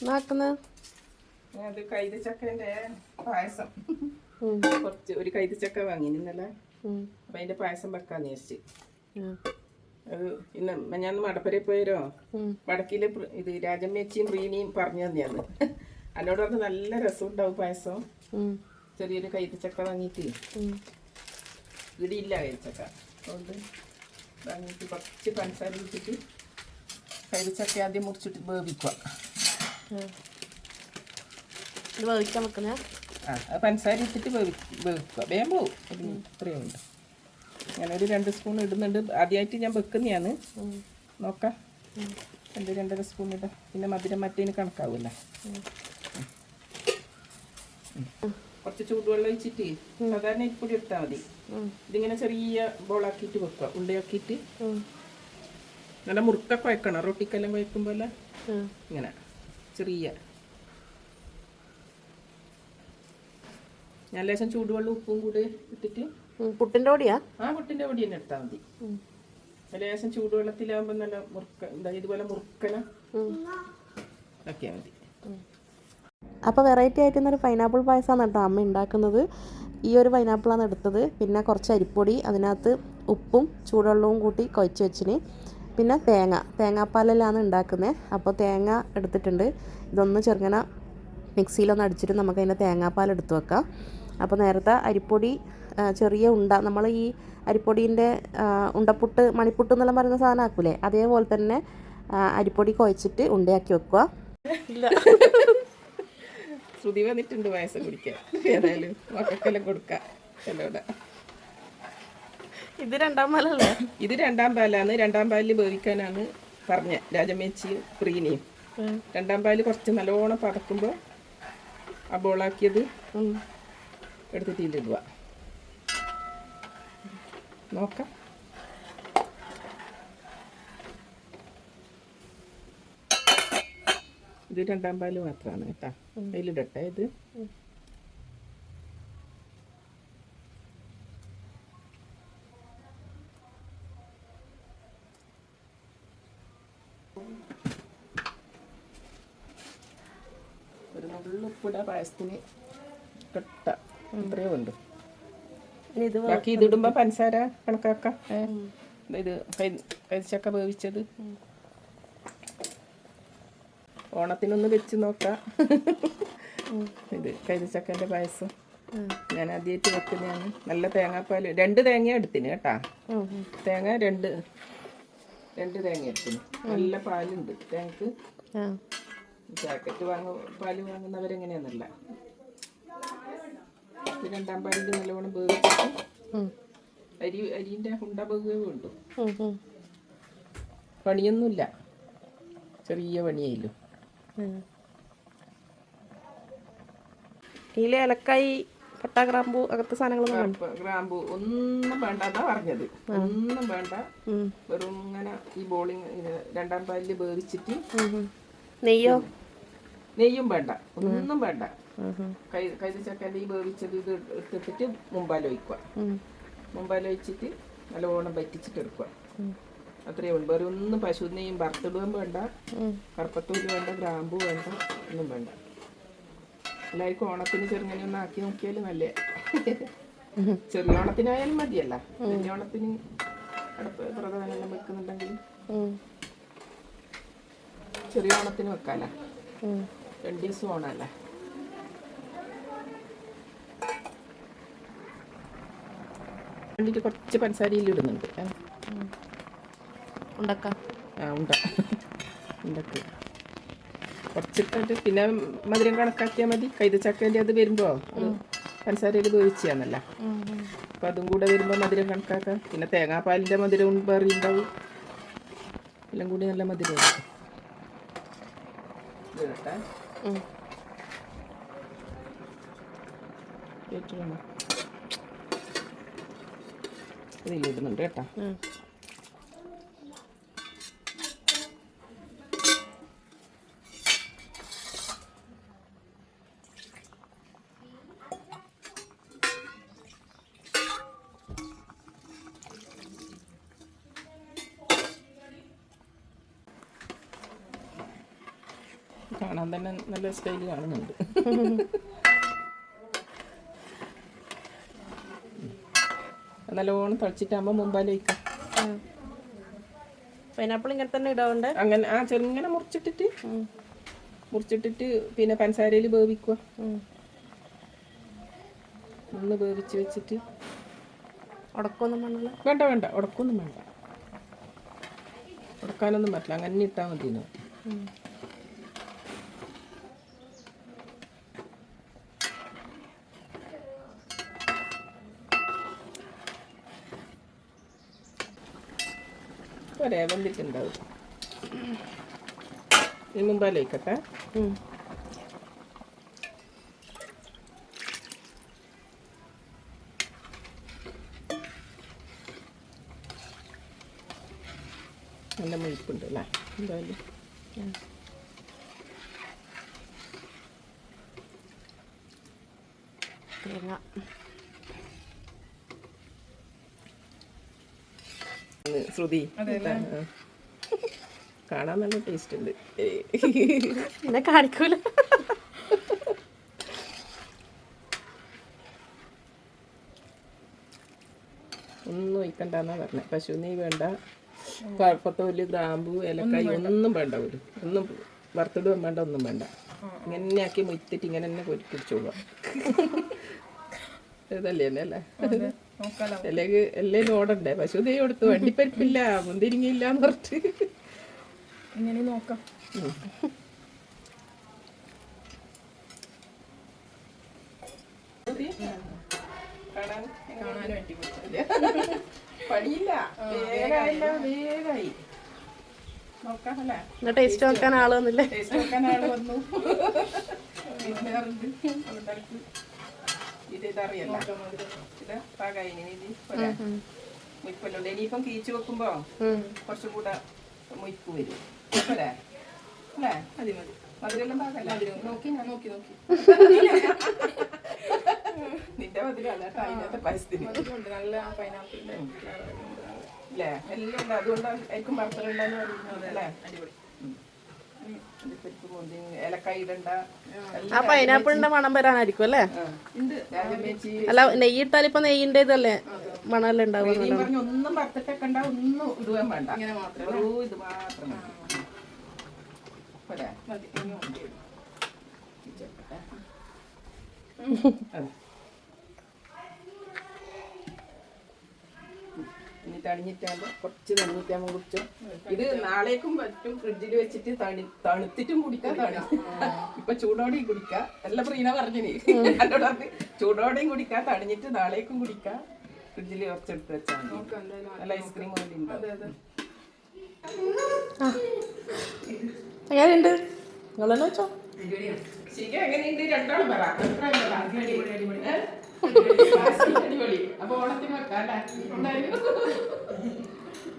എന്നാക്കുന്നത് അത് കൈതച്ചക്കന്റെ പായസം. കുറച്ച് ഒരു കൈതച്ചക്ക വാങ്ങി ഇന്നലെ. അപ്പം അതിന്റെ പായസം വെക്കാന്ന് വിചാരിച്ച്. അത് ഇന്ന് ഞാൻ മടപ്പരയിൽ പോയരോ വടക്കിലെ ഇത് രാജമ്മേച്ചിയും പ്രീനിയും പറഞ്ഞു തന്നെയാണ് എന്നോട് പറഞ്ഞ് നല്ല രസം ഉണ്ടാവും പായസം ചെറിയൊരു കൈതച്ചക്ക വാങ്ങിയിട്ട്. ഇടിയില്ല കൈതച്ചക്ക. അതുകൊണ്ട് വാങ്ങിയിട്ട് കുറച്ച് പഞ്ചസാര ഇട്ടിട്ട് കൈതച്ചക്ക ആദ്യം മുറിച്ചിട്ട് വേവിക്കുക. ഇത് വേവിക്കാൻ വെക്കുന്ന ആ അത് പഞ്ചസാര ഇട്ടിട്ട് വേവി വേവിക്കുക. വേഗം പോവും ഒരു ഇത്രയും ഉണ്ട് ഞാൻ ഒരു രണ്ട് സ്പൂൺ ഇടുന്നുണ്ട്. ആദ്യമായിട്ട് ഞാൻ വെക്കുന്നതാണ്. നോക്കാം. രണ്ട് രണ്ടര സ്പൂൺ ഇടാം. പിന്നെ മധുരം മറ്റേന് കണക്കാവില്ല? കുറച്ച് ചൂടുവെള്ളം ഒഴിച്ചിട്ട് സാധാരണ ഇപ്പൊടി ഇട്ടാൽ മതി. ഇതിങ്ങനെ ചെറിയ ബോളാക്കിയിട്ട് വെക്കുക. ഉള്ളിയാക്കിയിട്ട്. നല്ല മുറുക്ക കുഴക്കണം. റൊട്ടിക്കെല്ലാം കുഴക്കുമ്പോൾ ഇങ്ങനെ. ചെറിയ. ഞാൻ ലേശം ചൂടുവെള്ളം ഉപ്പും കൂടി ഇട്ടിട്ട് പുട്ടിന്റെ പൊടിയാ? ആ പുട്ടിന്റെ പൊടി തന്നെ എടുത്താൽ മതി. ലേശം ചൂടുവെള്ളത്തിലാകുമ്പോൾ നല്ല മുറുക്ക എന്താ ഇതുപോലെ മുറുക്കന ആക്കിയാൽ മതി. അപ്പോൾ വെറൈറ്റി ആയിട്ട് ഇന്നൊരു പൈനാപ്പിൾ പായസമാണ് കേട്ടോ അമ്മ ഉണ്ടാക്കുന്നത് ഈ ഒരു പൈനാപ്പിളാണ് എടുത്തത്. പിന്നെ കുറച്ച് അരിപ്പൊടി അതിനകത്ത് ഉപ്പും ചൂടുവെള്ളവും കൂട്ടി കുഴച്ച് വെച്ചിന്. പിന്നെ തേങ്ങ. തേങ്ങാപ്പാലിലാണ് ഉണ്ടാക്കുന്നത് അപ്പോൾ തേങ്ങ എടുത്തിട്ടുണ്ട്. ഇതൊന്ന് ചെറുങ്ങനെ മിക്സിയിലൊന്ന് അടിച്ചിട്ട് നമുക്ക് അതിന്റെ തേങ്ങാപ്പാൽ എടുത്ത് വെക്കാം. അപ്പോൾ നേരത്തെ അരിപ്പൊടി ചെറിയ ഉണ്ട നമ്മൾ ഈ അരിപ്പൊടീന്റെ ഉണ്ടപ്പുട്ട് മണിപ്പുട്ട് എന്നെല്ലാം പറയുന്ന സാധനം ആക്കൂലേ? അതേപോലെ തന്നെ അരിപ്പൊടി കുഴച്ചിട്ട് ഉണ്ടയാക്കി വെക്കുക. ഇല്ല. ശ്രുതി വന്നിട്ടുണ്ട് വയസ്സ് കുടിക്കുക ഏതായാലും മക്കൾക്കെല്ലാം കൊടുക്കാം എല്ലോടെ ഇത് രണ്ടാം പാലല്ലേ? ഇത് രണ്ടാം പാലാണ്. രണ്ടാം പാലിൽ വേവിക്കാനാണ് പറഞ്ഞ രാജമേച്ചി പ്രീനിയും. രണ്ടാം പാൽ കുറച്ച് നല്ലോണം പതക്കുമ്പോൾ ആ ബോളാക്കിയത് എടുത്തിട്ട് ഇതിലിടുക നോക്കാം. ഇത് രണ്ടാം പാൽ മാത്രമാണ് കേട്ടോ. അതിലിടട്ടെ ഇത്. ഒരു നുള്ളുപ്പിട പായസത്തിന് കട്ട. ഇത്രയും ഉണ്ട് ബാക്കി ഇതിടുമ്പോൾ പഞ്ചസാര കണക്കാക്കാം. ഇത് കരിച്ചക്ക വേവിച്ചത്. ഓണത്തിനൊന്ന് വെച്ച് നോക്കാം. ഇത് കരിച്ചക്കന്റെ പായസം. ഞാൻ ആദ്യമായിട്ട് വെക്കുന്നതാണ്. നല്ല തേങ്ങാപ്പാൽ രണ്ട് തേങ്ങ എടുത്തിന് കേട്ടാ. തേങ്ങ രണ്ട് രണ്ട് തേങ്ങ എടുക്കുന്നു നല്ല പാലുണ്ട്. തേങ്ങക്ക് ജാക്കറ്റ് വാങ്ങ പാൽ വാങ്ങുന്നവരെങ്ങനെയാന്നല്ല. രണ്ടാം പാലിൽ നല്ലവണ്ണം വേവിച്ചിട്ട് അരി അരിന്റെ ഉണ്ട. ബേഗുണ്ട് പണിയൊന്നുമില്ല. ചെറിയ പണിയായില്ലോ. ഇതിൽ ഏലക്കായി പട്ട ഗ്രാമ്പു അങ്ങനത്തെ സാധനങ്ങളൊന്നും വേണ്ട. ഗ്രാമ്പ് ഒന്നും വേണ്ട എന്നാ പറഞ്ഞത്. ഒന്നും വേണ്ട. വെറും ഇങ്ങനെ ഈ ബോളിങ് രണ്ടാം പാലിൽ വേവിച്ചിട്ട് നെയ്യോ? നെയ്യും വേണ്ട. ഒന്നും വേണ്ട. കൈ കൈതച്ചക്കന്റെ ഈ വേവിച്ചത് ഇത് എടുത്തിട്ട് മുമ്പാലൊഴിക്കുക മുമ്പാലൊഴിച്ചിട്ട് നല്ലോണം വറ്റിച്ചിട്ട് എടുക്കുക. അത്രയേ ഉള്ളൂ. വേറെ ഒന്നും പശു നെയ്യും വറുത്തിടുകയും വേണ്ട കറുപ്പത്തൂര് വേണ്ട ഗ്രാമ്പു വേണ്ട ഒന്നും വേണ്ട. എല്ലാവർക്കും ഓണത്തിന് ചെറുങ്ങനെ ഒന്ന് ആക്കി നോക്കിയാൽ നല്ല? ചെറിയ ഓണത്തിനായാലും മതിയല്ല. വലിയ ഓണത്തിന് അടുപ്പ് പ്രധാനെല്ലാം വെക്കുന്നുണ്ടെങ്കിൽ ചെറിയ ഓണത്തിന് വെക്കാല രണ്ടു ദിവസം ഓണല്ലേ? വേണ്ടിയിട്ട് കുറച്ച് പഞ്ചസാരയിൽ ഇടുന്നുണ്ട്. ഉണ്ടക്ക ഉണ്ടാക്കാം? ആ ഉണ്ട. ഉണ്ടക്ക്. കുറച്ചിട്ടിട്ട് പിന്നെ മധുരം കണക്കാക്കിയാൽ മതി. കൈതച്ചക്കേന്റെ അത് വരുമ്പോൾ അത് പഞ്ചസാരയിൽ വേവിച്ചാന്നല്ല. അപ്പം അതും കൂടെ വരുമ്പോൾ മധുരം കണക്കാക്കാം. പിന്നെ തേങ്ങാപ്പാലിന്റെ മധുരം വേറെ ഉണ്ടാവും. എല്ലാം കൂടി നല്ല മധുരം ഇടുന്നുണ്ട് കേട്ടോ. കാണാൻ തന്നെ നല്ല സ്റ്റൈൽ കാണുന്നുണ്ട്. നല്ലോണം തളിച്ചിട്ടാകുമ്പോൾ മുമ്പാലേക്ക്. പൈനാപ്പിൾ ഇങ്ങനെ തന്നെ ഇടാറുണ്ട്? അങ്ങനെ ആ ചെറുങ്ങനെ മുറിച്ചിട്ടിട്ട് മുറിച്ചിട്ടിട്ട് പിന്നെ പഞ്ചസാരയിൽ വേവിക്കുക. ഒന്ന് വേവിച്ച് വെച്ചിട്ട്. ഉടക്കൊന്നും വേണ്ട വേണ്ട വേണ്ട ഉടക്കൊന്നും വേണ്ട. ഉടക്കാനൊന്നും പറ്റില്ല. അങ്ങനെ ഇട്ടാൽ മതി ഒരേ വെന്തിട്ടുണ്ടാവും ഇനി മുമ്പാലേക്കട്ടെ നല്ല മുഴുപ്പുണ്ട് അല്ലേ എന്തായാലും തേങ്ങ. ഒന്ന് ശ്രുതി. കാണാൻ നല്ല ടേസ്റ്റ് ഉണ്ട്. എന്നെ പിന്നെ കാണിക്കൂല. ഒന്നും ഒഴിക്കണ്ടെന്നാ പറഞ്ഞ. പശു നെയ് വേണ്ട. കുഴപ്പത്തോൽ ഗ്രാമ്പു ഏലക്കായി ഒന്നും വേണ്ട. ഒരു ഒന്നും വറുത്തിടുകയും വേണ്ട ഒന്നും വേണ്ട. ഇങ്ങനെ ആക്കി മുറ്റിട്ട് ഇങ്ങനെ തന്നെ കൊരുക്കിടിച്ചോളാം ഇതല്ലേ തന്നെ അല്ലേ? അല്ലെങ്കിൽ എല്ലാം ഓടണ്ടേ? പശു ദൈവം കൊടുത്തു വണ്ടിപ്പരിപ്പില്ല മുന്തിരിങ്ങയില്ല എന്ന് പറഞ്ഞിട്ട്. ഇങ്ങനെ നോക്കാം. പണിയില്ല. ടേസ്റ്റ് നോക്കാൻ ആൾ വന്നില്ലേ? ടേസ്റ്റ് നോക്കാൻ ആൾ വന്നു. ഇത് ഇതറിയല്ല ഇത് പാകായി ഇനി ഇത്? മുയിപ്പല്ലുണ്ട് ഇനിയിപ്പം കീച്ചു വെക്കുമ്പോ കുറച്ചും കൂടെ മുയിപ്പ് വരും. അല്ലേ? അല്ലേ? മതി മതി. മധുരെല്ലാം പാകല്ല? നോക്കി ഞാൻ നോക്കി നോക്കി. നിന്റെ മധുരല്ല അതിനകത്ത് പരിസ്ഥിതി നല്ല പൈനാപ്പിൾ അല്ലേ? എല്ലാം ഉണ്ട്. അതുകൊണ്ട് ആയിരിക്കും വറുത്തലുണ്ടെന്ന് പറയുന്നത് അല്ലേ? അടിപൊളി. ആ. പൈനാപ്പിളിന്റെ മണം വരാനായിരിക്കും അല്ലേ? അല്ല നെയ്യ് നെയ്യിട്ടാൽ ഇപ്പൊ നെയ്യിന്റെ ഇതല്ലേ മണമല്ലേ ഉണ്ടാവും ഒന്നും ഒന്നും ഇടുവാൻ വേണ്ട. ഇത് മാത്രം മതി. പോരെ? മതി ഇനി തണിഞ്ഞിട്ടാകുമ്പോൾ. കുറച്ച് തണിഞ്ഞിട്ടാകുമ്പോൾ കുടിച്ചോ. ഇത് നാളേക്കും പറ്റും. ഫ്രിഡ്ജിൽ വെച്ചിട്ട് തണി തണുത്തിട്ടും കുടിക്കാം തണു. ഇപ്പൊ ചൂടോടെയും കുടിക്കാം. എല്ലാം പ്രീന പറഞ്ഞിനി. എന്നോട് പറഞ്ഞ് ചൂടോടെയും കുടിക്കാം തണിഞ്ഞിട്ട് നാളേക്കും കുടിക്കാം. ഫ്രിഡ്ജിൽ കുറച്ചെടുത്ത് വെച്ചാൽ നല്ല ഐസ്ക്രീം പോലെ അതെ ഉണ്ടാവും എങ്ങനെയുണ്ട്? വെച്ചോ? ശരിക്കും എങ്ങനെയുണ്ട്? രണ്ടാളും പറ. അപ്പൊ ഓണത്തിന് വെക്കാം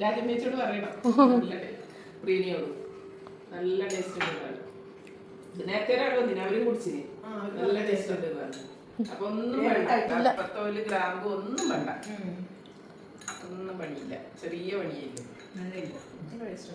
രാജമ്മേച്ചോട് പറയണം. പ്രീനിയോട് നല്ല ടേസ്റ്റ് ഉണ്ട് നേരത്തെ ഒരാൾ അവരും കുടിച്ചിന് നല്ല ടേസ്റ്റ് ഉണ്ട് എന്ന് പറഞ്ഞു. അപ്പൊ ഒന്നും വേണ്ട. പത്തോൽ ഗ്രാമ്പ് ഒന്നും വേണ്ട. ഒന്നും പണിയില്ല. ചെറിയ പണിയില്ല നല്ല ടേസ്റ്റ്